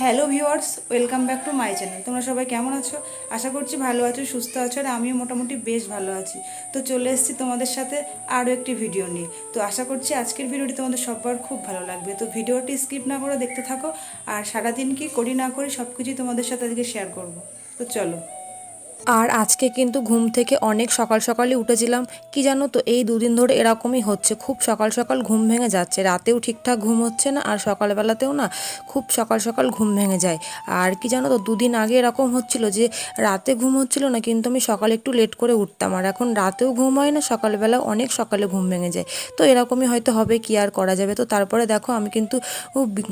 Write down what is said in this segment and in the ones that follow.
Hello viewers, welcome back to my channel. তোমরা সবাই কেমন আছো? আশা করছি ভালো আছো, সুস্থ আছো, আর আমিও মোটামুটি বেশ ভালো আছি। তো চলে এসেছি তোমাদের সাথে আরও একটি ভিডিও নিয়ে। তো আশা করছি আজকের ভিডিওটি তোমাদের সবার খুব ভালো লাগবে। তো ভিডিওটি স্কিপ না করে দেখতে থাকো, আর সারাদিন কি করি না করি সব কিছুই তোমাদের সাথে আজকে শেয়ার করব। তো চলো। আর আজকে কিন্তু ঘুম থেকে অনেক সকাল সকালই উঠেছিলাম। কি জানো তো, এই দুদিন ধরে এরকমই হচ্ছে। খুব সকাল সকাল ঘুম ভেঙে যাচ্ছে। রাতেও ঠিকঠাক ঘুম হচ্ছে না আর সকালবেলাতেও না খুব সকাল সকাল ঘুম ভেঙে যায়। আর কি জানো তো, দুদিন আগে এরকম হচ্ছিল যে রাতে ঘুম হচ্ছিল না, কিন্তু আমি সকালে একটু লেট করে উঠতাম। আর এখন রাতেও ঘুম হয় না, সকালবেলা অনেক সকালে ঘুম ভেঙে যায়। তো এরকমই হয়তো হবে, কি আর করা যাবে? তো তারপরে দেখো, আমি কিন্তু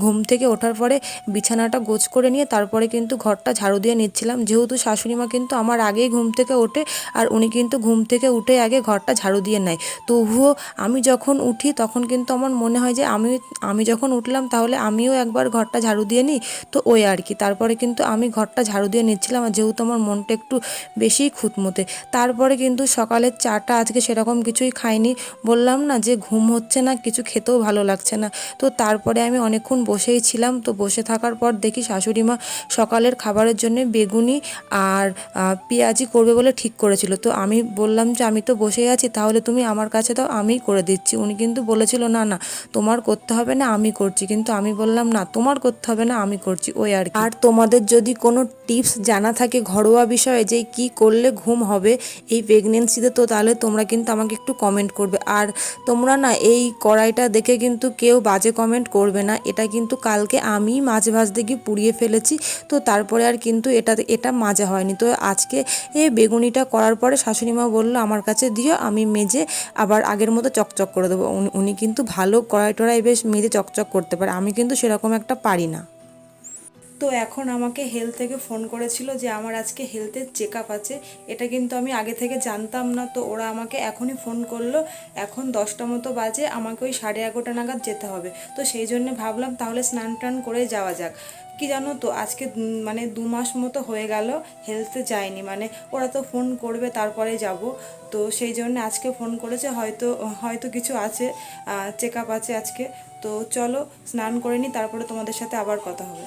ঘুম থেকে ওঠার পরে বিছানাটা গোছ করে নিয়ে তারপরে কিন্তু ঘরটা ঝাড়ু দিয়ে নিচ্ছিলাম। যেহেতু শাশুড়িমা কিন্তু আমার আগেই ঘুম থেকে ওঠে আর উনি কিন্তু ঘুম থেকে উঠে আগে ঘরটা ঝাড়ু দিয়ে নেয়। তবুও আমি যখন উঠি তখন কিন্তু আমার মনে হয় যে আমি আমি যখন উঠলাম তাহলে আমিও একবার ঘরটা ঝাড়ু দিয়ে নিই। তো ওই আর কি। তারপরে কিন্তু আমি ঘরটা ঝাড়ু দিয়ে নিচ্ছিলাম আর যেহেতু আমার মনটা একটু বেশিই খুঁতমুতে। তারপরে কিন্তু সকালের চাটা আজকে সেরকম কিছুই খাইনি। বললাম না যে ঘুম হচ্ছে না, কিছু খেতেও ভালো লাগছে না। তো তারপরে আমি অনেকক্ষণ বসেই ছিলাম। তো বসে থাকার পর দেখি শাশুড়ি মা সকালের খাবারের জন্য বেগুনি আর পেঁয়াজি করবে বলে ঠিক করেছিল। তো আমি বললাম যে, আমি তো বসেই আছি, তাহলে তুমি আমার কাছে দাও, আমিই করে দিচ্ছি। উনি কিন্তু বলেছিল, না না, তোমার করতে হবে না, আমি করছি। কিন্তু আমি বললাম, না, তোমার করতে হবে না, আমি করছি। ওই আর। আর তোমাদের যদি কোনো টিপস জানা থাকে ঘরোয়া বিষয়ে যে কি করলে ঘুম হবে এই প্রেগনেন্সিতে, তো তাহলে তোমরা কিন্তু আমাকে একটু কমেন্ট করবে। আর তোমরা না, এই কড়াইটা দেখে কিন্তু কেউ বাজে কমেন্ট করবে না। এটা কিন্তু কালকে আমি মাছ ভাজতে গিয়ে পুড়িয়ে ফেলেছি, তো তারপরে আর কিন্তু এটা এটা মাজা হয়নি। তো আজকে এই বেগুনিটা করার পরে শাশুড়ি মা বলল, আমার কাছে দিও, আমি মেজে আবার আগের মতো চকচক করে দেবো। উনি কিন্তু ভালো কড়াই টড়াই বেশ মেজে চকচক করতে পারে। আমি কিন্তু সেরকম একটা পারি না। তো এখন আমাকে হেলথ থেকে ফোন করেছিল যে আমার আজকে হেলথের চেক আপ আছে। এটা কিন্তু আমি আগে থেকে জানতাম না, তো ওরা আমাকে এখনই ফোন করল। এখন দশটা মতো বাজে, আমাকে ওই সাড়ে এগারোটা নাগাদ যেতে হবে। তো সেই জন্য ভাবলাম তাহলে স্নান টান করে যাওয়া যাক। কি জানো তো, আজকে মানে দু মাস মতো হয়ে গেল, হেলথে যায়নি। মানে ওরা তো ফোন করবে, তারপরে যাব। তো সেই জন্য আজকে ফোন করেছে, হয়তো হয়তো কিছু আছে চেক আপ আছে আজকে। তো চলো, স্নান করে নিই, তারপরে তোমাদের সাথে আবার কথা হবে।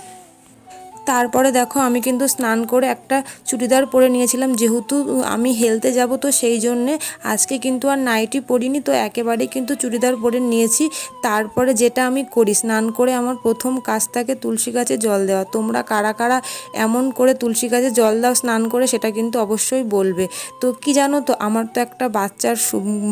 তারপরে দেখো আমি কিন্তু স্নান করে একটা চুড়িদার পরে নিয়েছিলাম। যেহেতু আমি হেলতে যাব তো সেই জন্যে আজকে কিন্তু আর নাইটি পরিনি, তো একেবারেই কিন্তু চুড়িদার পরে নিয়েছি। তারপরে যেটা আমি করি, স্নান করে আমার প্রথম কাজ থাকে তুলসী গাছে জল দেওয়া। তোমরা কারা কারা এমন করে তুলসী গাছে জল দাও, স্নান করে সেটা কিন্তু অবশ্যই বলবে। তো কি জানো তো, আমার তো একটা বাচ্চার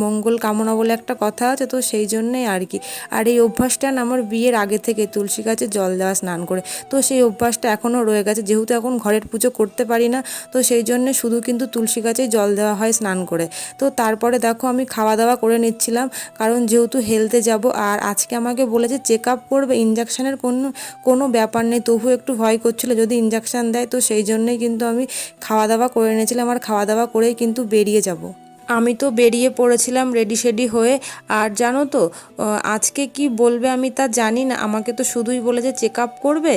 মঙ্গল কামনা বলে একটা কথা আছে, তো সেই জন্যেই আর কি। আর এই অভ্যাসটা আমার বিয়ের আগে থেকে তুলসী গাছে জল দেওয়া, স্নান করে। তো সেই অভ্যাসটা এখনও রয়ে গেছে। যেহেতু এখন ঘরের পুজো করতে পারি না, তো সেই জন্য শুধু কিন্তু তুলসী গাছেই জল দেওয়া হয় স্নান করে। তো তারপরে দেখো আমি খাওয়া দাওয়া করে নিচ্ছিলাম, কারণ যেহেতু হেলতে যাব, আর আজকে আমাকে বলেছে চেক আপ করবে ইঞ্জেকশানের কোনো কোনো ব্যাপার নেই। তবু একটু ভয় করছিল যদি ইঞ্জেকশান দেয়, তো সেই জন্যই কিন্তু আমি খাওয়া দাওয়া করে নিয়েছিলাম আর খাওয়া দাওয়া করেই কিন্তু বেরিয়ে যাব। আমি তো বেরিয়ে পড়েছিলাম রেডি শেডি হয়ে। আর জানো তো আজকে কি বলবে আমি তা জানি না। আমাকে তো শুধুই বলেছে চেক আপ করবে।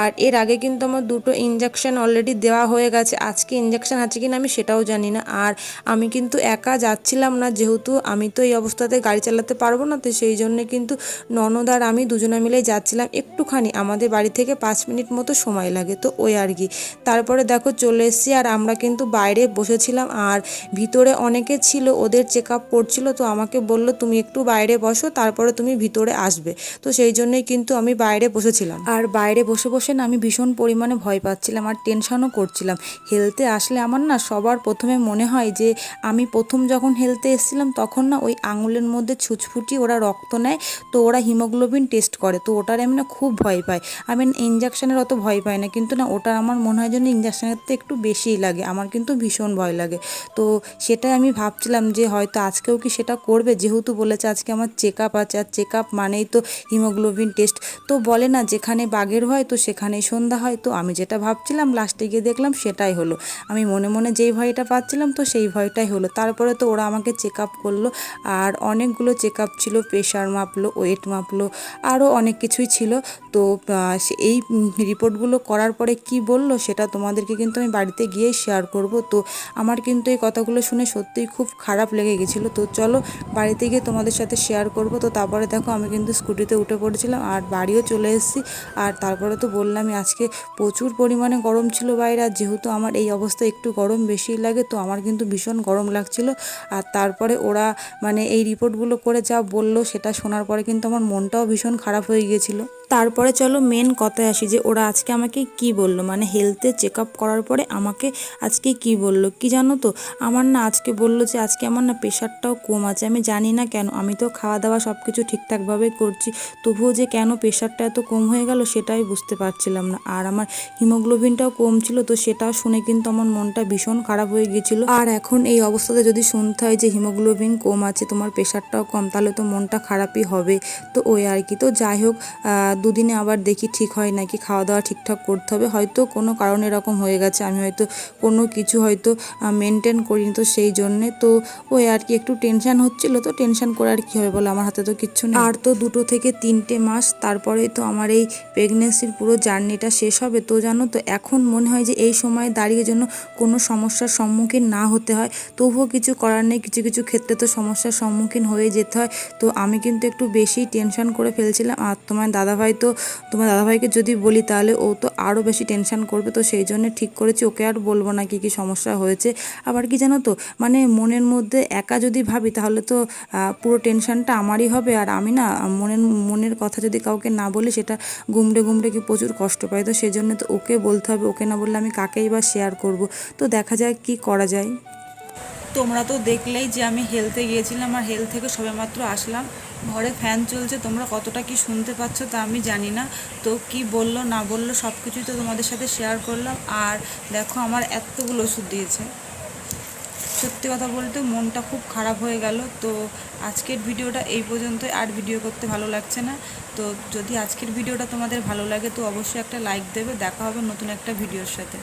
আর এর আগে কিন্তু আমার দুটো ইঞ্জেকশন অলরেডি দেওয়া হয়ে গেছে। আজকে ইঞ্জেকশন আছে কিনা আমি সেটাও জানি না। আর আমি কিন্তু একা যাচ্ছিলাম না, যেহেতু আমি তো এই অবস্থাতে গাড়ি চালাতে পারব না, তো সেই জন্য কিন্তু ননদ আর আমি দুজনে মিলেই যাচ্ছিলাম। একটুখানি আমাদের বাড়ি থেকে পাঁচ মিনিট মতো সময় লাগে, তো ওই আর কি। তারপরে দেখো চলে এসেছি, আর আমরা কিন্তু বাইরে বসেছিলাম। আর ভিতরে অনেকে ছিল, ওদের চেক আপ করছিল, তো আমাকে বলল, তুমি একটু বাইরে বসো, তারপরে তুমি ভিতরে আসবে। তো সেই জন্যই কিন্তু আমি বাইরে বসেছিলাম। আর বাইরে বসে বসে না আমি ভীষণ পরিমাণে ভয় পাচ্ছিলাম আর টেনশনও করছিলাম। হেলতে আসলে আমার না সবার প্রথমে মনে হয় যে, আমি প্রথম যখন হেলতে এসেছিলাম, তখন না ওই আঙুলের মধ্যে ছুচফুটি ওরা রক্ত নেয়, তো ওরা হিমোগ্লোবিন টেস্ট করে, তো ওটার আমি না খুব ভয় পাই। আমি ইঞ্জেকশনের অত ভয় পাই না, কিন্তু না ওটা আমার মনে হয় যেন ইঞ্জেকশনের তো একটু বেশিই লাগে, আমার কিন্তু ভীষণ ভয় লাগে। তো সেটাই আমি ভাবছিলাম যে হয়তো আজকেও কি সেটা করবে। যেহেতু বলেছে আজকে আমার চেক আপ আছে, আর চেক আপ মানেই তো হিমোগ্লোবিন টেস্ট তো বলে না, যেখানে বাঘের হয় তো সেখানেই সন্ধ্যা হয়। তো আমি যেটা ভাবছিলাম লাস্টে গিয়ে দেখলাম, সেটাই হলো। আমি মনে মনে যেই ভয়টা পাচ্ছিলাম, তো সেই ভয়টাই হলো। তারপরে তো ওরা আমাকে চেক আপ করল, আর অনেকগুলো চেক আপ ছিল প্রেশার মাপলো ওয়েট মাপলো, আরও অনেক কিছুই ছিল। তো এই রিপোর্টগুলো করার পরে কি বলল, সেটা তোমাদেরকে কিন্তু আমি বাড়িতে গিয়েই শেয়ার করব। তো আমার কিন্তু এই কথাগুলো শুনে সত্যিই খুব খারাপ লেগে গেছিল। তো চলো বাড়িতে গিয়ে তোমাদের সাথে শেয়ার করব। তো তারপরে দেখো আমি কিন্তু স্কুটিতে উঠে পড়েছিলাম আর বাড়িও চলে এসেছি। আর তারপরে তো বললামই আজকে প্রচুর পরিমাণে গরম ছিল বাইরে। আর যেহেতু আমার এই অবস্থা একটু গরম বেশি লাগে, তো আমার কিন্তু ভীষণ গরম লাগছিল। আর তারপরে ওরা মানে এই রিপোর্টগুলো করে যা বলল সেটা শোনার পরে কিন্তু আমার মনটাও ভীষণ খারাপ হয়ে গিয়েছিল তারপরে চলো মেন কথায় আসি যে ওরা আজকে আমাকে কি বলল? মানে হেলথে চেক আপ করার পরে আমাকে আজকে কি বলল? কি জানো তো? আমার না আজকে বলল যে আজকে আমার না প্রেশারটাও কম আছে। আমি জানি না কেন, আমি তো খাওয়া দাওয়া সব কিছু ঠিকঠাকভাবে করছি। তবুও যে কেন প্রেশারটা এত কম হয়ে গেল সেটাই বুঝতে পারছিলাম না। আর আমার হিমোগ্লোবিনটাও কম ছিল তো সেটাও শুনে কিন্তু আমার মনটা ভীষণ খারাপ হয়ে গিয়েছিল। আর এখন এই অবস্থাতে যদি শুনতে হয় যে হিমোগ্লোবিন কম আছে, তোমার প্রেশারটাও কম, তাহলে তো মনটা খারাপই হবে। তো ওই আর কি। তো যাই হোক দুদিনে আবার দেখি ঠিক হয় নাকি খাওয়া দাওয়া ঠিকঠাক করতে হবে। হয়তো কোনো কারণে এরকম হয়ে গেছে, আমি হয়তো কোনো কিছু হয়তো মেনটেন করিনি তো সেই জন্যে। তো ওই আর কি একটু টেনশান হচ্ছিল তো টেনশন আর কি হবে বলে? আমার হাতে তো কিচ্ছু নেই। আর তো দুটো থেকে তিনটে মাস তারপরে তো আমার এই প্রেগনেন্সির পুরো জার্নিটা শেষ হবে। তো জানো তো, এখন মনে হয় যে এই সময় দাঁড়িয়ে যেন কোনো সমস্যার সম্মুখীন না হতে হয়। তবুও কিছু করার নেই, কিছু কিছু ক্ষেত্রে তো সমস্যার সম্মুখীন হয়ে যেতে হয়। তো আমি কিন্তু একটু বেশি টেনশন করে ফেলছিলাম। আর তোমার দাদাভাই তো, তোমার দাদাভাইকে যদি বলি তাহলে ও তো আরও বেশি টেনশান করবে, তো সেই জন্য ঠিক করেছি, ওকে আর বলব না কি কি সমস্যা হয়েছে। আবার কি জানো তো মানে মনের মধ্যে একা যদি ভাবি তাহলে তো পুরো টেনশানটা আমারই হবে। আর আমি না, মনের মনের কথা যদি কাউকে না বলি সেটা গুমড়ে গুমড়ে কি প্রচুর কষ্ট পাই তো সেই জন্য তো ওকে বলতে হবে, ওকে না বললে আমি কাকেই বা শেয়ার করব? তো দেখা যায় কি করা যায়। তোমরা তো দেখলেই যে আমি হেলথে গিয়েছিলাম আর হেলথ থেকে সবেমাত্র আসলাম। ঘরে ফ্যান চলছে, তোমরা কতটা কি শুনতে পাচ্ছ তা আমি জানি না। তো কি বলল, না বলল সব কিছুই তো তোমাদের সাথে শেয়ার করলাম। আর দেখো, আমার এতগুলো ওষুধ দিয়েছে। সত্যি কথা বলতে মনটা খুব খারাপ হয়ে গেল। তো আজকের ভিডিওটা এই পর্যন্তই। আর ভিডিও করতে ভালো লাগছে না। তো যদি আজকের ভিডিওটা তোমাদের ভালো লাগে, তো অবশ্যই একটা লাইক দেবে। দেখা হবে নতুন একটা ভিডিওর সাথে।